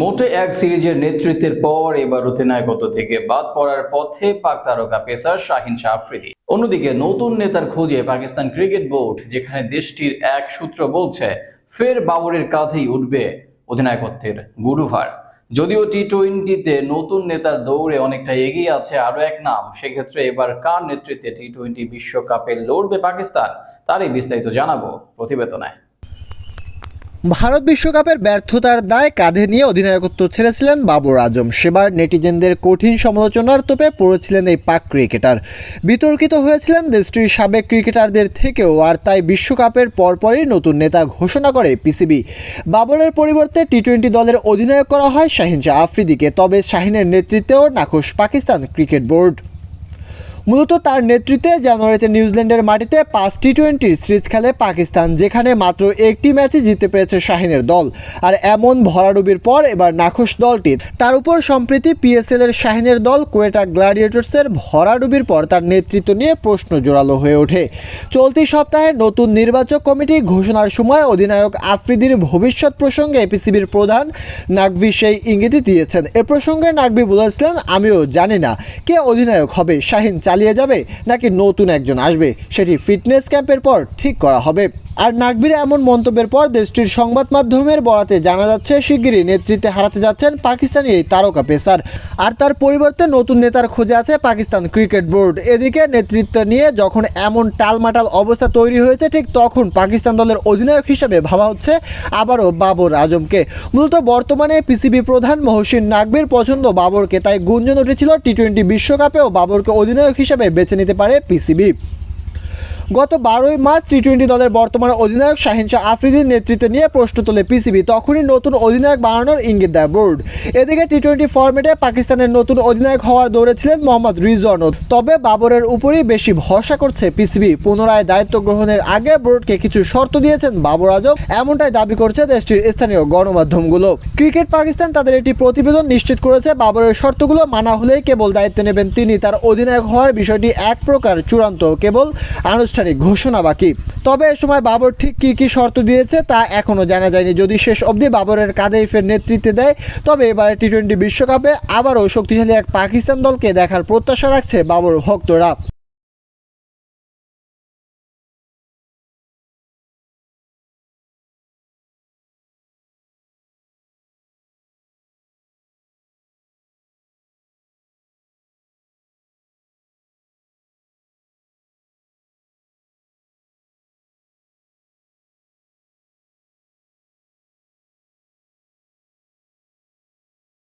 মোটে এক সিরিজের নেতৃত্বের পর এবার অধিনায়কত্ব থেকে বাদ পড়ার পথে পাক তারকা পেসার শাহিন শাহ আফ্রিদি। অন্যদিকে নতুন নেতার খোঁজে পাকিস্তান ক্রিকেট বোর্ড, যেখানে দেশটির এক সূত্র বলছে, ফের বাবরের কাঁধেই উঠবে অধিনায়কত্বের গুরুভার। যদিও টি টোয়েন্টিতে নতুন নেতার দৌড়ে অনেকটা এগিয়ে আছে আরও এক নাম, সেক্ষেত্রে এবার কার নেতৃত্বে টি টোয়েন্টি বিশ্বকাপে লড়বে পাকিস্তান, তারই বিস্তারিত জানাব প্রতিবেদনায়। ভারত বিশ্বকাপের ব্যর্থতার দায় কাঁধে নিয়ে অধিনায়কত্ব ছেড়েছিলেন বাবর আজম সেবার নেটিজেনদের কঠিন সমালোচনার তোপে পড়েছিলেন এই পাক ক্রিকেটার। বিতর্কিত হয়েছিলেন দেশটির সাবেক ক্রিকেটারদের থেকেও, আর তাই বিশ্বকাপের পরপরই নতুন নেতা ঘোষণা করে পিসিবি। বাবরের পরিবর্তে টি টোয়েন্টি দলের অধিনায়ক করা হয় শাহিন শাহ আফ্রিদিকে, তবে শাহিনের নেতৃত্বেও নাখোশ পাকিস্তান ক্রিকেট বোর্ড। মূলত তার নেতৃত্বে জানুয়ারিতে নিউজিল্যান্ডের মাটিতে পাঁচ টি টোয়েন্টির সিরিজ খেলে পাকিস্তান, যেখানে মাত্র একটি ম্যাচে জিততে পেরেছে শাহিনের দল। আর এমন ভরাডুবির পর এবার নাখোশ দলটির তার উপর সম্প্রতি পিএসএল এর শাহিনের দল কোয়েটা গ্ল্যাডিয়েটর্সের ভরাডুবির পর তার নেতৃত্ব নিয়ে প্রশ্ন জোরালো হয়ে ওঠে। চলতি সপ্তাহে নতুন নির্বাচক কমিটি ঘোষণার সময় অধিনায়ক আফ্রিদির ভবিষ্যৎ প্রসঙ্গে পিসিবির প্রধান নাকভি সেই ইঙ্গিতই দিয়েছেন। এ প্রসঙ্গে নাকভি বলেছিলেন, আমিও জানি না কে অধিনায়ক হবে, শাহিন চালিয়ে যাবে নাকি নতুন একজন আসবে? সেটি ফিটনেস ক্যাম্পের পর ঠিক করা হবে। আর নাকবির এমন মন্তব্যের পর দেশটির সংবাদ মাধ্যমের বরাতে জানা যাচ্ছে, শিগগিরই নেতৃত্বে হারাতে যাচ্ছেন পাকিস্তানি এই তারকা পেসার। আর তার পরিবর্তে নতুন নেতার খোঁজে আছে পাকিস্তান ক্রিকেট বোর্ড। এদিকে নেতৃত্ব নিয়ে যখন এমন টালমাটাল অবস্থা তৈরি হয়েছে, ঠিক তখন পাকিস্তান দলের অধিনায়ক হিসেবে ভাবা হচ্ছে আবারও বাবর আজমকে। মূলত বর্তমানে পিসিবি প্রধান মহসিন নাকবির পছন্দ বাবরকে, তাই গুঞ্জন উঠেছিল টি টোয়েন্টি বিশ্বকাপেও বাবরকে অধিনায়ক হিসেবে বেছে নিতে পারে পিসিবি। গত বারোই মার্চ টি টোয়েন্টি দলের বর্তমান অধিনায়ক শাহিন শাহ আফ্রিদির নেতৃত্ব নিয়ে প্রশ্ন তোলে পিসিবি তখনই নতুন অধিনায়ক বানানোর ইঙ্গিত দেয় বোর্ড। এদিকে টি টোয়েন্টি ফরম্যাটে পাকিস্তানের নতুন অধিনায়ক হওয়ার দৌড়ে ছিলেন মোহাম্মদ রিজওয়ানও তবে বাবরের উপরই বেশি ভরসা করছে পিসিবি পুনরায় দায়িত্ব গ্রহণের আগে বোর্ডকে কিছু শর্ত দিয়েছেন বাবর আজম। এমনটাই দাবি করছে দেশটির স্থানীয় গণমাধ্যমগুলো। ক্রিকেট পাকিস্তান তাদের একটি প্রতিবেদন নিশ্চিত করেছে, বাবরের শর্তগুলো মানা হলেই কেবল দায়িত্ব নেবেন তিনি। তার অধিনায়ক হওয়ার বিষয়টি এক প্রকার চূড়ান্ত কেবল। আনুষ্ঠানিক ঘোষণা বাকি। তবে এ সময় বাবর ঠিক কী কী শর্ত দিয়েছে তা এখনও জানা যায়নি। যদি শেষ অবধি বাবরের কাদাইফের ফের নেতৃত্বে দেয়, তবে এবারে টি টোয়েন্টি বিশ্বকাপে আবারও শক্তিশালী এক পাকিস্তান দলকে দেখার প্রত্যাশা রাখছে বাবর ভক্তরা।